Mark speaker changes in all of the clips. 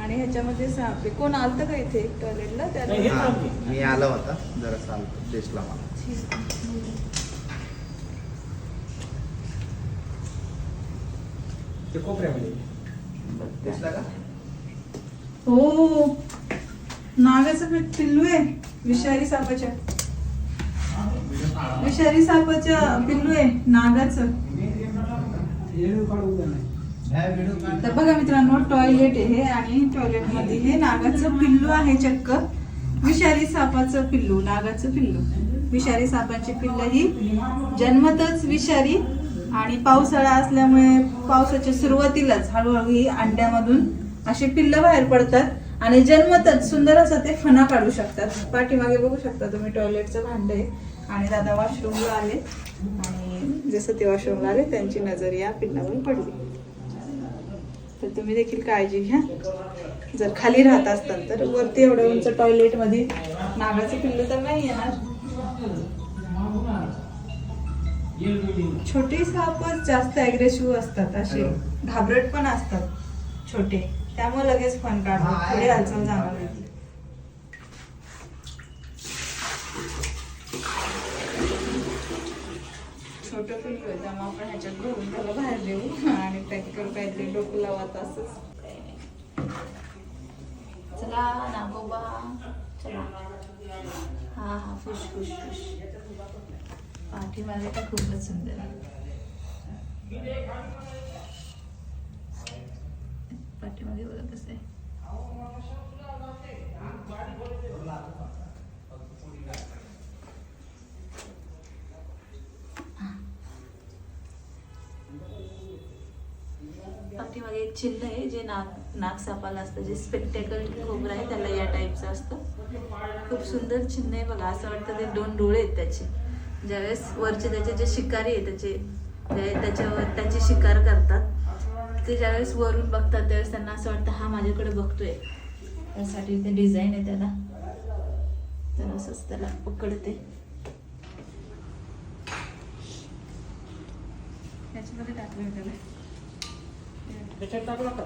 Speaker 1: आणि ह्याच्यामध्ये सहा कोण आलतं का इथे टॉयलेटला?
Speaker 2: नाही, हे
Speaker 1: त्याला
Speaker 3: हा. मी आलो होता जरा आलतो दिसला मला
Speaker 2: ते कोपऱ्यामध्ये.
Speaker 3: दिसला का?
Speaker 1: हो. नागाचं पिल्लू आहे विषारी सापाच्या. विषारी सापाच्या पिल्लू आहे नागाचं. तर बघा मित्रांनो टॉयलेट आहे हे आणि टॉयलेटमध्ये हे नागाचं पिल्लू आहे चक्क. विषारी सापाचं पिल्लू नागाचं पिल्लू. विषारी सापाची पिल्ल ही जन्मतच विषारी आणि पावसाळा असल्यामुळे पावसाच्या सुरुवातीलाच हळूहळू ही अंड्यामधून अशी पिल्ल बाहेर पडतात आणि जन्मतच सुंदर असं ते फणा काढू शकतात. पाठीमागे बघू शकता तुम्ही टॉयलेटचं भांड आहे. आणि दादा वॉशरूमला आले. आणि जसं ते वॉशरूमला आले त्यांची नजर या पिल्लावर पडली. तर तुम्ही देखील काळजी घ्या. जर खाली राहत असताल तर वरती एवढ्या उंच टॉयलेटमध्ये नागाचं पिल्लू तर नाही येणार छोटे सापच जास्त अग्रेसिव्ह असतात असे घाबरट पण असतात छोटे. त्यामुळे लगेच फन काढतात थोडी हालचाल जाणवली की. छोटं पिल्लू आहे त्यामुळे आपण ह्याच्यात भरून त्याला बाहेर देऊ. आणि प्रॅक्टिकल काहीतरी डोकं लावत असंच चला नागोबा. चला. हा हा खुश खुश खुश. पाठीमागे तर खूपच सुंदर आहे. पाठीमागे बघा कसं पाठीमागे एक चिन्ह आहे जे नाग सापाला असतं जे स्पेक्टेकल खोबरं आहे त्याला या टाईपचं असतं. खूप सुंदर चिन्ह आहे बघा असं वाटतं ते दोन डोळे आहेत त्याचे. ज्यावेळेस वरचे त्याचे जे शिकारी आहे त्याचे त्याच्यावर त्याची शिकार करतात. ते ज्यावेळेस वरून बघतात त्यावेळेस त्यांना असं वाटतं हा माझ्याकडे बघतोय. त्यासाठी ते डिझाईन आहे त्याला. तर असंच त्याला पकडते. याच्यामध्ये टाकलं त्याला
Speaker 2: त्याच्यात का
Speaker 1: ते.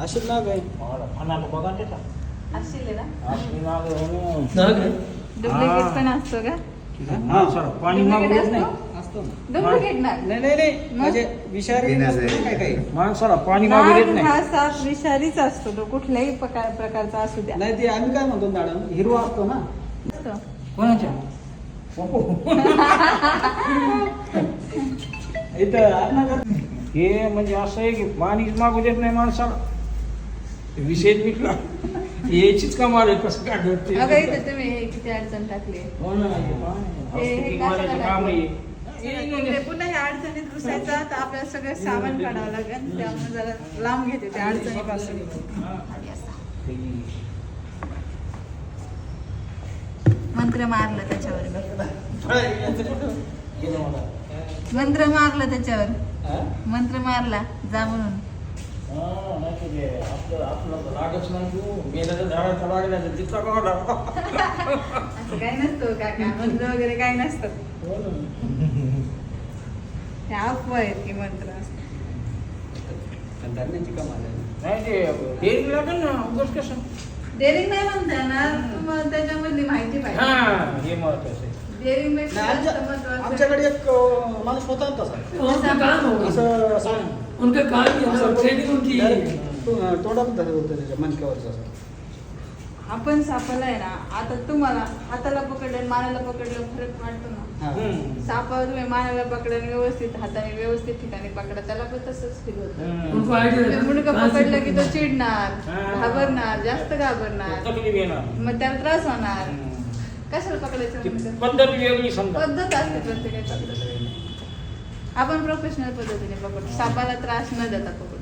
Speaker 2: असेल नाग आहे. फणाला बघा
Speaker 1: असेल आहे ना?
Speaker 2: नाग आहे.
Speaker 1: डुप्लिकेट पण असतो का?
Speaker 2: हा सर पाणी मागू येत नाही.
Speaker 4: असतो ना. नाही नाही नाही. म्हणजे विषारी
Speaker 3: बिना
Speaker 4: नसतो ना
Speaker 3: जायचं.
Speaker 4: काय काही.
Speaker 2: माणसाला पाणी मागू येत
Speaker 1: नाग
Speaker 2: नाही.
Speaker 1: हा साप विषारीच असतो. तो कुठल्याही प्रकार प्रकारचा असू द्या.
Speaker 4: नाही ते आम्ही काय म्हणतो मॅडम? हिरवा असतो ना.
Speaker 1: असतो.
Speaker 4: कोणाच्या? इथं
Speaker 2: हे म्हणजे असं आहे की पाणी मागू देत नाही माणसाला. विषय मिटला याचीच कमाल आहे कसं काय करते?
Speaker 1: अगं इथं तुम्ही हे किती अडचण टाकली
Speaker 2: हो ना, हे पाणी.
Speaker 1: हे- हे
Speaker 2: मारायचं काम? आहे.
Speaker 1: पुन्हा ह्या अडचणीत घुसायचं तर आपल्याला सगळं सामान काढावं लागेल त्यामुळे जरा लांब घेते त्या अडचणीपासून. मंत्र मारलं त्याच्यावर मंत्र मारलं त्याच्यावर? मंत्र मारला जा म्हणून.
Speaker 2: नाही तर ते आपलं आपलं नाही तू. गेल्याच्या झाडाचा लागला वाढा?
Speaker 1: असं काही नसतं काका मंत्र वगैरे काही नसतं
Speaker 2: हो ना.
Speaker 1: अफवा आहेत की मंत्र असतात
Speaker 4: पण धरण्याची कमाल आहे
Speaker 2: नाही ते डेअरिंग लागेल ना उगाच कसं?
Speaker 1: डेअरिंग नाही म्हणता येणार तुम्हाला त्याच्यामधली माहिती पाहिजे.
Speaker 2: हा हे महत्वाचं आहे.
Speaker 1: डेअरिंग
Speaker 4: नाही, आमच्या- आमच्याकडे एक अं, माणूस होता ना तसा
Speaker 5: उनका काम हो
Speaker 4: असं असं
Speaker 5: उनका काम ही
Speaker 4: असं
Speaker 5: ट्रेनिंग उनकी.
Speaker 4: direct तो- अं, तोंडात धरत होतं त्याच्या मनक्यावरच असं.
Speaker 1: आपण सापाला आहे ना आता तुम्हाला हाताला पकडलं आणि मानाला पकडलं फरक वाटतो ना.
Speaker 4: हा.
Speaker 1: सापावर तुम्ही मानाला पकडलं व्यवस्थित हाताने व्यवस्थित ठिकाणी पकडा त्याला पण तसंच फील होतं. मुंडकं पकडलं की तो चिडणार. घाबरणार जास्त घाबरणार. मग त्याला त्रास होणार. कशाला पकडायचं
Speaker 2: ती
Speaker 1: मुंडकं?
Speaker 2: पद्धत
Speaker 1: असते प्रत्येकाची. आपण प्रोफेशनल पद्धतीने पकडतो. सापाला त्रास न देता पकडतो.